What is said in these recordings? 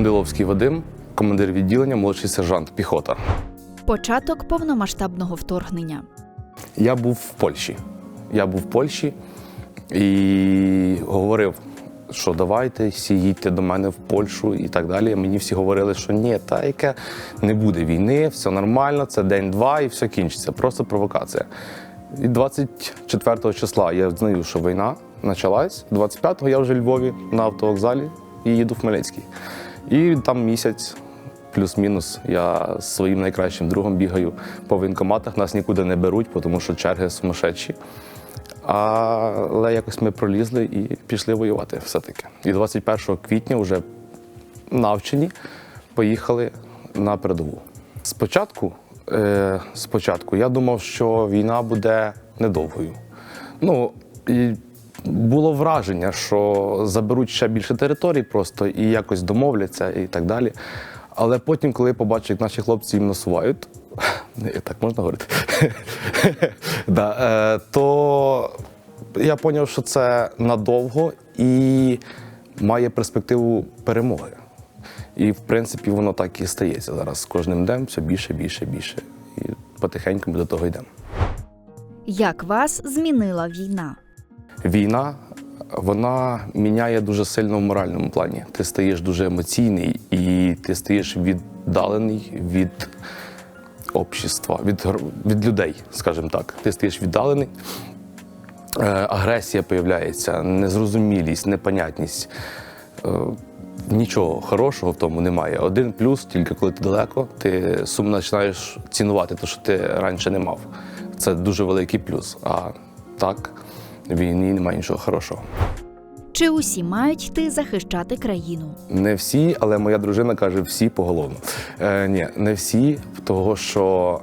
Сундиловський Вадим, командир відділення, молодший сержант, піхота. Початок повномасштабного вторгнення. Я був в Польщі. Я був в Польщі і говорив, що давайте всі їдьте до мене в Польщу і так далі. Мені всі говорили, що ні, та яке не буде війни, все нормально, це день-два і все кінчиться. Просто провокація. І 24 числа я знаю, що війна почалась. 25-го я вже в Львові на автовокзалі і їду в Хмельницький. І там місяць плюс-мінус. Я з своїм найкращим другом бігаю по воєнкоматах. Нас нікуди не беруть, тому що черги сумасшедші. Але якось ми пролізли і пішли воювати все-таки. І 21 квітня вже навчені поїхали на передову. Спочатку, е, спочатку я думав, що війна буде недовгою. Ну, і було враження, що заберуть ще більше територій просто і якось домовляться і так далі. Але потім, коли я побачив, як наші хлопці їм насувають, так можна говорити, да, е, то я зрозумів, що це надовго і має перспективу перемоги. І, в принципі, воно так і стається зараз. З кожним днем все більше, більше, більше. І потихеньку ми до того йдемо. Як вас змінила війна? Війна вона міняє дуже сильно в моральному плані. Ти стаєш дуже емоційний і ти стаєш віддалений від общества, від, від людей, скажімо так. Ти стаєш віддалений. Е, агресія появляється, незрозумілість, непонятність. Е, Нічого хорошого в тому немає. Один плюс, тільки коли ти далеко, ти сум починаєш цінувати те, що ти раніше не мав. Це дуже великий плюс. А так, війні немає нічого хорошого. Чи усі мають йти захищати країну? Не всі, але моя дружина каже всі поголовно. Е, ні, не всі, того що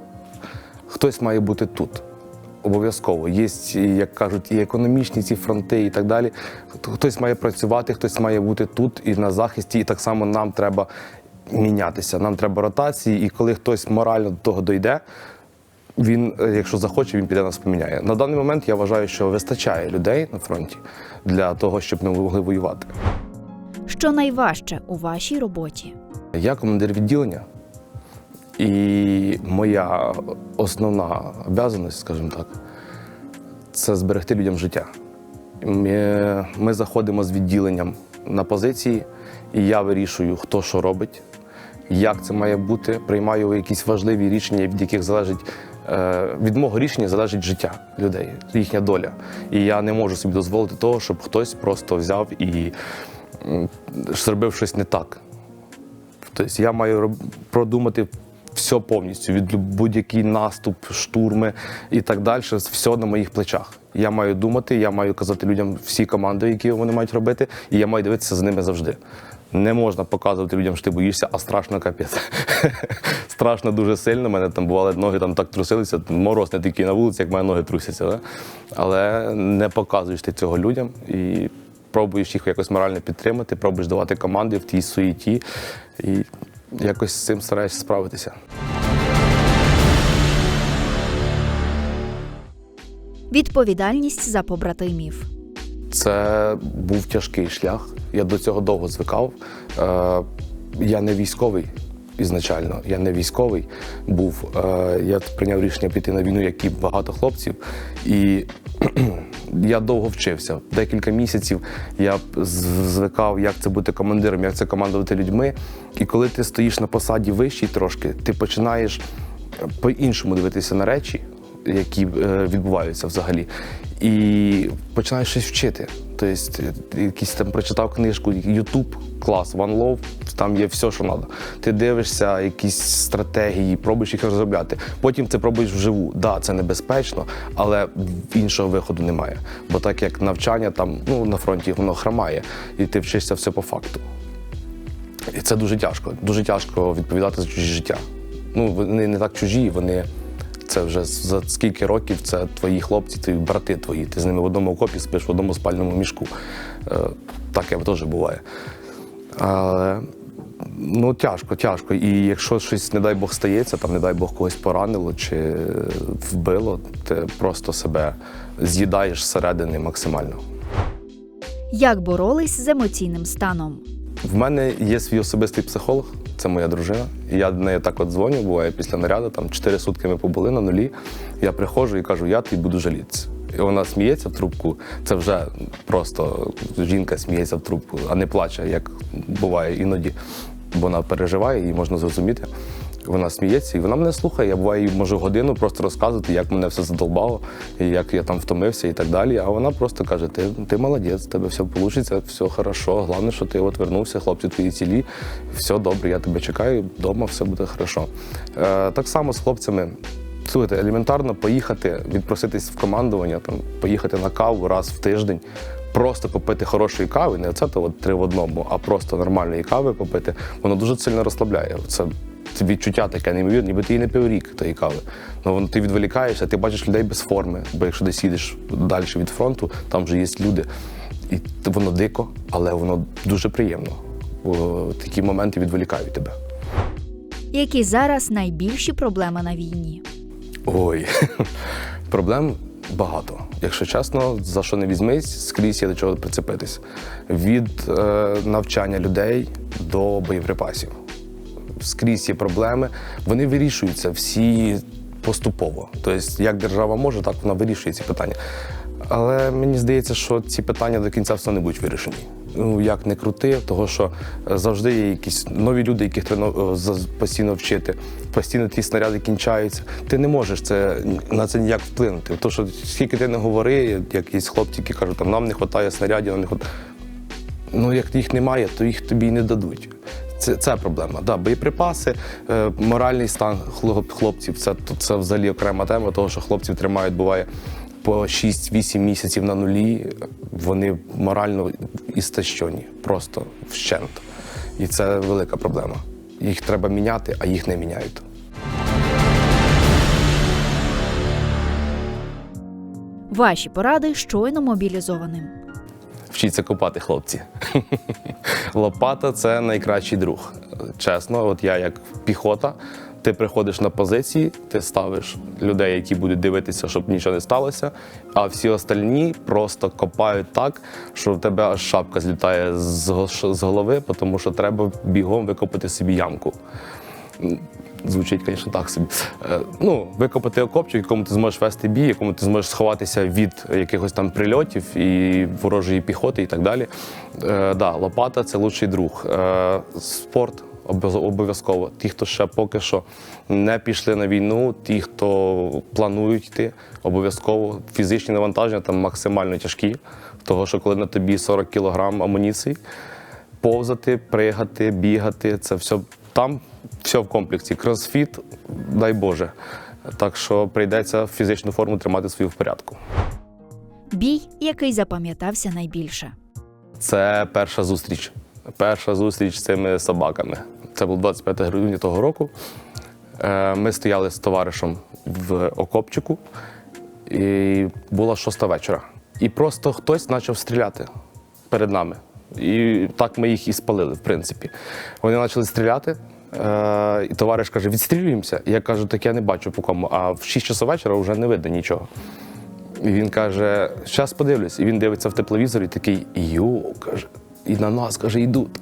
хтось має бути тут. Обов'язково. Є, як кажуть, і економічні ці фронти, і так далі. Хтось має працювати, хтось має бути тут і на захисті, і так само нам треба мінятися. Нам треба ротації, і коли хтось морально до того дойде, він, е, якщо захоче, він піде нас поміняє. На даний момент я вважаю, що вистачає людей на фронті для того, щоб ми могли воювати. Що найважче у вашій роботі? Я командир відділення, і моя основна обов'язаність, скажімо так, це зберегти людям життя. Ми, ми заходимо з відділенням на позиції, і я вирішую, хто що робить, як це має бути. Приймаю якісь важливі рішення, від яких залежить від мого рішення залежить життя людей, їхня доля. І я не можу собі дозволити того, щоб хтось просто взяв і зробив щось не так. Тобто я маю продумати все повністю, від будь-який наступ, штурми і так далі, все на моїх плечах. Я маю думати, я маю казати людям всі команди, які вони мають робити, і я маю дивитися за ними завжди. Не можна показувати людям, що ти боїшся, а страшно капець. страшно дуже сильно. Мене там бували ноги там так трусилися, мороз не такий на вулиці, як мої ноги трусяться. Да? Але не показуєш ти цього людям і пробуєш їх якось морально підтримати, пробуєш давати команди в тій суєті і якось з цим стараєшся справитися. Відповідальність за побратимів. Це був тяжкий шлях. Я до цього довго звикав. Е, я не військовий ізначально. Я не військовий був. Е, я прийняв рішення піти на війну, як і багато хлопців. І я довго вчився. Декілька місяців я звикав, як це бути командиром, як це командувати людьми. І коли ти стоїш на посаді вищій трошки, ти починаєш по-іншому дивитися на речі, які е, відбуваються взагалі. І починаєш щось вчити. Тобто, якийсь там прочитав книжку, YouTube, клас, One Love, там є все, що треба. Ти дивишся якісь стратегії, пробуєш їх розробляти. Потім це пробуєш вживу. Да, це небезпечно, але іншого виходу немає. Бо так як навчання там ну, на фронті воно хромає, і ти вчишся все по факту. І це дуже тяжко. Дуже тяжко відповідати за чужі життя. Ну, вони не так чужі, вони це вже за скільки років це твої хлопці, твої брати твої. Ти з ними в одному окопі спиш в одному спальному мішку. Е, таке теж буває. Але ну, тяжко, тяжко. І якщо щось, не дай Бог, стається, там, не дай Бог, когось поранило чи вбило, ти просто себе з'їдаєш зсередини максимально. Як боролись з емоційним станом? В мене є свій особистий психолог, це моя дружина. І я до неї так от дзвоню, буває після наряду, там 4 сутки ми побули на нулі. Я приходжу і кажу, я тобі буду жалітися. І вона сміється в трубку. Це вже просто жінка сміється в трубку, а не плаче, як буває іноді. Бо вона переживає, її можна зрозуміти. Вона сміється, і вона мене слухає. Я буває, їй можу годину просто розказувати, як мене все задолбало, і як я там втомився і так далі. А вона просто каже: Ти, ти молодець, тебе все вийде, все хорошо. Головне, що ти от вернувся, хлопці твої цілі, все добре, я тебе чекаю, вдома все буде хорошо. Е, так само з хлопцями. Слухайте, елементарно поїхати, відпроситись в командування, там, поїхати на каву раз в тиждень, просто попити хорошої кави, не оце то от три в одному, а просто нормальної кави попити, воно дуже сильно розслабляє. Це, це відчуття таке неймовірне, ніби ти її не пив рік тої кави. Ну, воно, ти відволікаєшся, ти бачиш людей без форми, бо якщо десь їдеш далі від фронту, там вже є люди. І воно дико, але воно дуже приємно. Такі моменти відволікають тебе. Які зараз найбільші проблеми на війні? Ой, проблем багато. Якщо чесно, за що не візьмись, скрізь є до чого прицепитись. Від е, навчання людей до боєприпасів. Скрізь є проблеми. Вони вирішуються всі поступово. Тобто, як держава може, так вона вирішує ці питання. Але мені здається, що ці питання до кінця все не будуть вирішені. Ну, як не крути, того що е, завжди є якісь нові люди, яких треба е, постійно вчити. Постійно ті снаряди кінчаються. Ти не можеш це на це ніяк вплинути. То, що скільки ти не говори, якісь хлопці, які кажуть, там нам не вистачає снарядів, нам не хватає. Ну, як їх немає, то їх тобі й не дадуть. Це, це проблема. Да, боєприпаси, е, моральний стан хлоп- хлопців це, це взагалі окрема тема, того, що хлопців тримають, буває по 6-8 місяців на нулі. Вони морально істощені, просто вщент. І це велика проблема. Їх треба міняти, а їх не міняють. Ваші поради щойно мобілізованим. Вчіться копати, хлопці. Лопата це найкращий друг. Чесно, от я як піхота, ти приходиш на позиції, ти ставиш людей, які будуть дивитися, щоб нічого не сталося. А всі остальні просто копають так, що в тебе аж шапка злітає з голови, тому що треба бігом викопати собі ямку. Звучить, звісно, так собі. Е, Ну, викопати окопчик, якому ти зможеш вести бій, якому ти зможеш сховатися від якихось там прильотів і ворожої піхоти і так далі. Е, да, лопата це лучший друг. Е, спорт обов'язково. Ті, хто ще поки що не пішли на війну, ті, хто планують йти, обов'язково фізичні навантаження там максимально тяжкі. Того, що коли на тобі 40 кілограм амуніції, повзати, пригати, бігати. Це все там, все в комплексі. Кросфіт, дай Боже. Так що прийдеться фізичну форму тримати свою в порядку. Бій, який запам'ятався найбільше. Це перша зустріч. Перша зустріч з цими собаками. Це був 25 грудня того року. Е, Ми стояли з товаришем в окопчику, і була шоста вечора. І просто хтось почав стріляти перед нами. І так ми їх і спалили, в принципі. Вони почали стріляти. Е, і товариш каже: відстрілюємося. Я кажу, так я не бачу по кому. А в 6 часу вечора вже не видно нічого. І він каже: зараз подивлюсь. І він дивиться в тепловізор і такий йо, каже, і на нас каже, йдуть.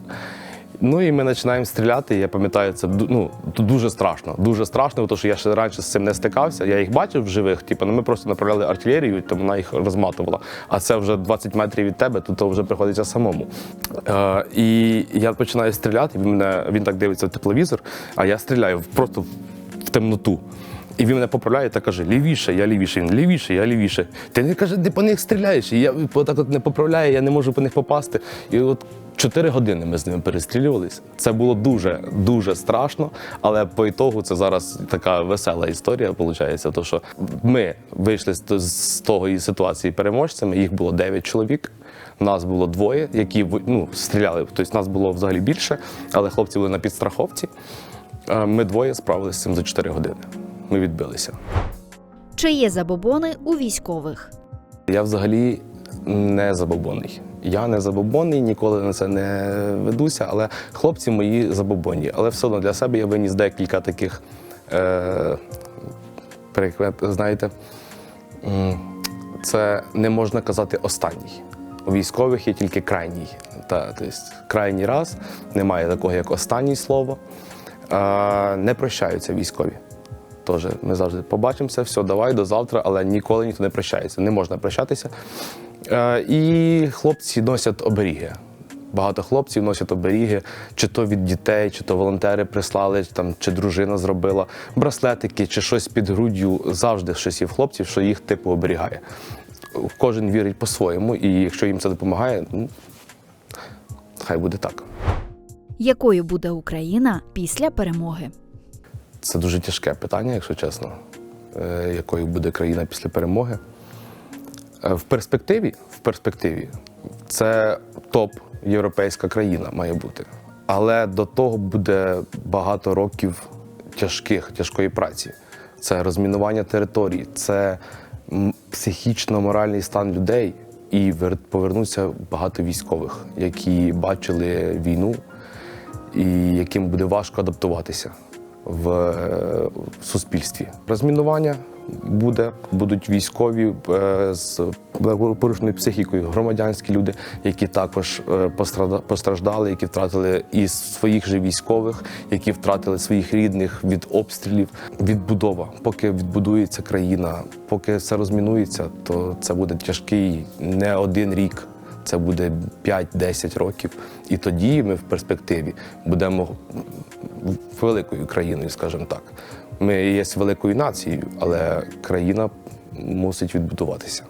Ну і ми починаємо стріляти. Я пам'ятаю, це ну, дуже страшно. Дуже страшно, тому що я ще раніше з цим не стикався. Я їх бачив в живих, типу, ну ми просто направляли артилерію, то вона їх розматувала. А це вже 20 метрів від тебе, то вже приходиться самому. Е, і я починаю стріляти. Він мене він так дивиться в тепловізор, а я стріляю просто в темноту. І він мене поправляє та каже: лівіше, я лівіше, він лівіше, я лівіше. Ти не каже, де по них стріляєш. І я так от не поправляю, я не можу по них попасти. І от чотири години ми з ними перестрілювались. Це було дуже, дуже страшно, але по ітогу це зараз така весела історія, виходить. То, що ми вийшли з, того ситуації переможцями, їх було 9 чоловік. Нас було двоє, які ну, стріляли. Тобто нас було взагалі більше, але хлопці були на підстраховці. Е, Ми двоє справилися з цим за 4 години. Ми відбилися. Чи є забобони у військових? Я взагалі не забобонний. Я не забобонний, ніколи на це не ведуся, але хлопці мої забобонні. Але все одно для себе я виніс декілька таких е, прикмет. Знаєте, це не можна казати останній. У військових є тільки крайній. Та, тобто, крайній раз, немає такого, як останнє слово. Е, не прощаються військові. Теж ми завжди побачимося, все, давай до завтра, але ніколи ніхто не прощається. Не можна прощатися. Е, і хлопці носять оберіги. Багато хлопців носять оберіги, чи то від дітей, чи то волонтери прислали, там, чи дружина зробила браслетики, чи щось під груддю. Завжди щось є в хлопців, що їх типу оберігає. Кожен вірить по-своєму, і якщо їм це допомагає, ну, хай буде так. Якою буде Україна після перемоги? Це дуже тяжке питання, якщо чесно, Е, якою буде країна після перемоги. Е, В перспективі, в перспективі це топ європейська країна має бути. Але до того буде багато років тяжких, тяжкої праці. Це розмінування територій, це психічно-моральний стан людей. І вер- повернуться багато військових, які бачили війну, і яким буде важко адаптуватися в, е, в суспільстві. Розмінування буде, будуть військові е, з порушеною психікою, громадянські люди, які також е, постраждали, які втратили і своїх же військових, які втратили своїх рідних від обстрілів. Відбудова, поки відбудується країна, поки все розмінується, то це буде тяжкий не один рік. Це буде 5-10 років. І тоді ми в перспективі будемо великою країною, скажімо так. Ми є великою нацією, але країна мусить відбудуватися.